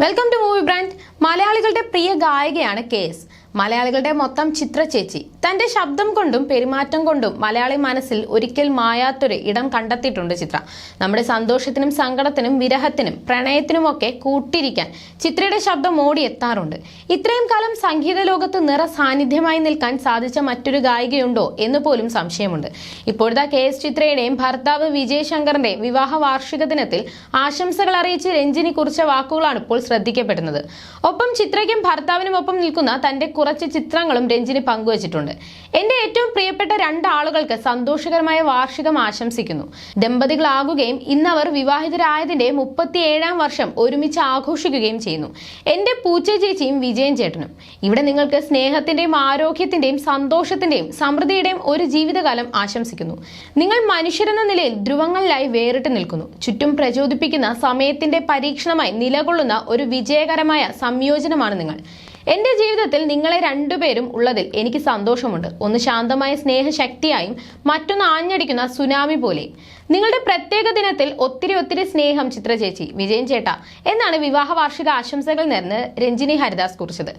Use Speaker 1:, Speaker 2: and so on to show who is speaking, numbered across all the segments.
Speaker 1: Welcome to movie brand മലയാളികളുടെ പ്രിയ ഗായികയാണ് K S മലയാളികളുടെ മൊത്തം ചിത്ര ചേച്ചി. തന്റെ ശബ്ദം കൊണ്ടും പെരുമാറ്റം കൊണ്ടും മലയാളി മനസ്സിൽ ഒരിക്കൽ മായാത്തൊരു ഇടം കണ്ടെത്തിയിട്ടുണ്ട് ചിത്ര. നമ്മുടെ സന്തോഷത്തിനും സങ്കടത്തിനും വിരഹത്തിനും പ്രണയത്തിനുമൊക്കെ കൂട്ടിരിക്കാൻ ചിത്രയുടെ ശബ്ദം ഓടിയെത്താറുണ്ട്. ഇത്രയും കാലം സംഗീത ലോകത്ത് നിറ സാന്നിധ്യമായി നിൽക്കാൻ സാധിച്ച മറ്റൊരു ഗായികയുണ്ടോ എന്ന് പോലും സംശയമുണ്ട്. ഇപ്പോഴത്തെ കെ എസ് ചിത്രയുടെയും ഭർത്താവ് വിജയ് ശങ്കറിന്റെയും വിവാഹ വാർഷിക ദിനത്തിൽ ആശംസകൾ അറിയിച്ച് രഞ്ജിനി കുറിച്ച വാക്കുകളാണ് ഇപ്പോൾ ശ്രദ്ധിക്കപ്പെടുന്നത്. ഒപ്പം ചിത്രയ്ക്കും ഭർത്താവിനുമൊപ്പം നിൽക്കുന്ന തന്റെ കുറച്ച് ചിത്രങ്ങളും രഞ്ജിനി പങ്കുവച്ചിട്ടുണ്ട്. എന്റെ ഏറ്റവും പ്രിയപ്പെട്ട രണ്ടാളുകൾക്ക് സന്തോഷകരമായ വാർഷികം ആശംസിക്കുന്നു. ദമ്പതികളാകുകയും ഇന്ന് അവർ വിവാഹിതരായതിന്റെ മുപ്പത്തിയേഴാം വർഷം ഒരുമിച്ച് ആഘോഷിക്കുകയും ചെയ്യുന്നു. എന്റെ പൂച്ച ചേച്ചിയും വിജയൻ ചേട്ടനും. ഇവിടെ നിങ്ങൾക്ക് സ്നേഹത്തിന്റെയും ആരോഗ്യത്തിന്റെയും സന്തോഷത്തിന്റെയും സമൃദ്ധിയുടെയും ഒരു ജീവിതകാലം ആശംസിക്കുന്നു. നിങ്ങൾ മനുഷ്യരെന്ന നിലയിൽ ധ്രുവങ്ങളിലായി വേറിട്ട് നിൽക്കുന്നു. ചുറ്റും പ്രചോദിപ്പിക്കുന്ന സമയത്തിന്റെ പരീക്ഷണമായി നിലകൊള്ളുന്ന ഒരു വിജയകരമായ സംയോജനമാണ് നിങ്ങൾ. എന്റെ ജീവിതത്തിൽ നിങ്ങളെ രണ്ടുപേരും ഉള്ളതിൽ എനിക്ക് സന്തോഷമുണ്ട്. ഒന്ന് ശാന്തമായ സ്നേഹശക്തിയായും മറ്റൊന്ന് ആഞ്ഞടിക്കുന്ന സുനാമി പോലെയും നിങ്ങളുടെ പ്രത്യേക ദിനത്തിൽ ഒത്തിരി ഒത്തിരി സ്നേഹം ചിത്ര ചേച്ചി വിജയൻ ചേട്ട എന്നാണ് വിവാഹ വാർഷിക ആശംസകൾ നേർന്ന് രഞ്ജിനി ഹരിദാസ് കുറിച്ചത്.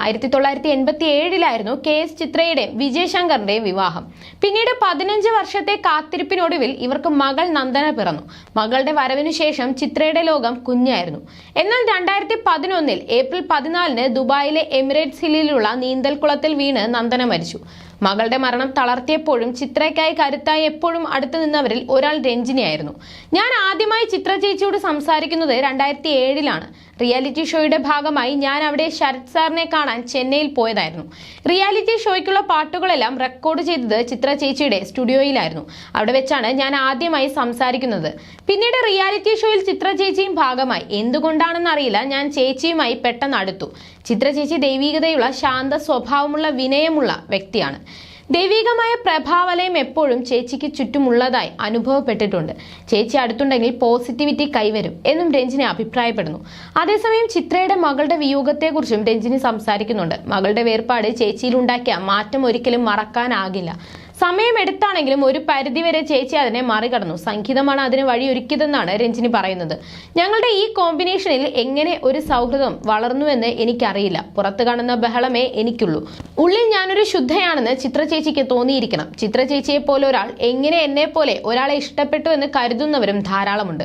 Speaker 1: ആയിരത്തി തൊള്ളായിരത്തി എൺപത്തി ഏഴിലായിരുന്നു കെ എസ് ചിത്രയുടെയും വിജയശങ്കറിന്റെയും വിവാഹം. പിന്നീട് പതിനഞ്ച് വർഷത്തെ കാത്തിരിപ്പിനൊടുവിൽ ഇവർക്ക് മകൾ നന്ദന പിറന്നു. മകളുടെ വരവിനു ശേഷം ചിത്രയുടെ ലോകം കുഞ്ഞായിരുന്നു. എന്നാൽ രണ്ടായിരത്തി പതിനൊന്നിൽ ഏപ്രിൽ പതിനാലിന് ദുബായിലെ എമിറേറ്റ്സ് ഹില്ലിലുള്ള നീന്തൽക്കുളത്തിൽ വീണ് നന്ദന മരിച്ചു. മകളുടെ മരണം തളർത്തിയപ്പോഴും ചിത്രയ്ക്കായി കരുത്തായി എപ്പോഴും അടുത്തു നിന്നവരിൽ ഒരാൾ രഞ്ജിനിയായിരുന്നു. ഞാൻ ആദ്യമായി ചിത്ര ചേച്ചിയോട് സംസാരിക്കുന്നത് രണ്ടായിരത്തി ഏഴിലാണ് റിയാലിറ്റി ഷോയുടെ ഭാഗമായി ഞാൻ അവിടെ ശരത് സാറിനെ കാണാൻ ചെന്നൈയിൽ പോയതായിരുന്നു. റിയാലിറ്റി ഷോയ്ക്കുള്ള പാട്ടുകളെല്ലാം റെക്കോർഡ് ചെയ്തത് ചിത്ര ചേച്ചിയുടെ സ്റ്റുഡിയോയിലായിരുന്നു. അവിടെ വെച്ചാണ് ഞാൻ ആദ്യമായി സംസാരിക്കുന്നത്. പിന്നീട് റിയാലിറ്റി ഷോയിൽ ചിത്ര ചേച്ചിയും ഭാഗമായി. എന്തുകൊണ്ടാണെന്നറിയില്ല ഞാൻ ചേച്ചിയുമായി പെട്ടെന്ന് അടുത്തു. ചിത്ര ചേച്ചി ദൈവീകതയുള്ള ശാന്ത സ്വഭാവമുള്ള വിനയമുള്ള വ്യക്തിയാണ്. ദൈവികമായ പ്രഭാവലയം എപ്പോഴും ചേച്ചിക്ക് ചുറ്റുമുള്ളതായി അനുഭവപ്പെട്ടിട്ടുണ്ട്. ചേച്ചി അടുത്തുണ്ടെങ്കിൽ പോസിറ്റിവിറ്റി കൈവരും എന്നും രഞ്ജിനി അഭിപ്രായപ്പെടുന്നു. അതേസമയം ചിത്രയുടെ മകളുടെ വിയോഗത്തെക്കുറിച്ചും രഞ്ജിനി സംസാരിക്കുന്നുണ്ട്. മകളുടെ വേർപാട് ചേച്ചിയിലുണ്ടാക്കിയ മാറ്റം ഒരിക്കലും മറക്കാനാകില്ല. സമയമെടുത്താണെങ്കിലും ഒരു പരിധിവരെ ചേച്ചി അതിനെ മറികടന്നു. സംഗീതമാണ് അതിന് വഴിയൊരുക്കിയതെന്നാണ് രഞ്ജിനി പറയുന്നത്. ഞങ്ങളുടെ ഈ കോമ്പിനേഷനിൽ എങ്ങനെ ഒരു സൗഹൃദം വളർന്നുവെന്ന് എനിക്കറിയില്ല. പുറത്ത് കാണുന്ന ബഹളമേ എനിക്കുള്ളൂ. ഉള്ളിൽ ഞാനൊരു ശുദ്ധയാണെന്ന് ചിത്ര ചേച്ചിക്ക് തോന്നിയിരിക്കണം. ചിത്ര ചേച്ചിയെ പോലെ ഒരാൾ എങ്ങനെ എന്നെ പോലെ ഒരാളെ ഇഷ്ടപ്പെട്ടു എന്ന് കരുതുന്നവരും ധാരാളമുണ്ട്.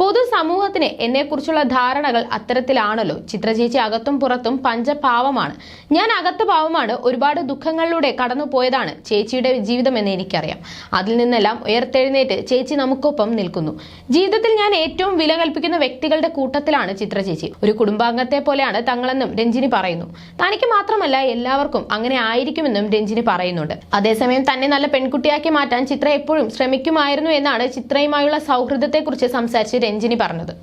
Speaker 1: പൊതു സമൂഹത്തിന് എന്നെക്കുറിച്ചുള്ള ധാരണകൾ അത്തരത്തിലാണല്ലോ. ചിത്രചേച്ചി അകത്തും പുറത്തും പഞ്ചപാവമാണ് ഞാൻ അകത്ത് പാവമാണ് ഒരുപാട് ദുഃഖങ്ങളിലൂടെ കടന്നു പോയതാണ് ചേച്ചിയുടെ ജീവിതം എന്ന് എനിക്കറിയാം. അതിൽ നിന്നെല്ലാം ഉയർത്തെഴുന്നേറ്റ് ചേച്ചി നമുക്കൊപ്പം നിൽക്കുന്നു. ജീവിതത്തിൽ ഞാൻ ഏറ്റവും വില കൽപ്പിക്കുന്ന വ്യക്തികളുടെ കൂട്ടത്തിലാണ് ചിത്രചേച്ചി ഒരു കുടുംബാംഗത്തെ പോലെയാണ് തങ്ങളെന്നും രഞ്ജിനി പറയുന്നു. തനിക്ക് മാത്രമല്ല എല്ലാവർക്കും അങ്ങനെ ആയിരിക്കുമെന്നും രഞ്ജിനി പറയുന്നുണ്ട്. അതേസമയം തന്നെ നല്ല പെൺകുട്ടിയാക്കി മാറ്റാൻ ചിത്ര എപ്പോഴും ശ്രമിക്കുമായിരുന്നു എന്നാണ് ചിത്രയുമായുള്ള സൗഹൃദത്തെക്കുറിച്ച് സംസാരിച്ച് രഞ്ജിനി പറഞ്ഞത്.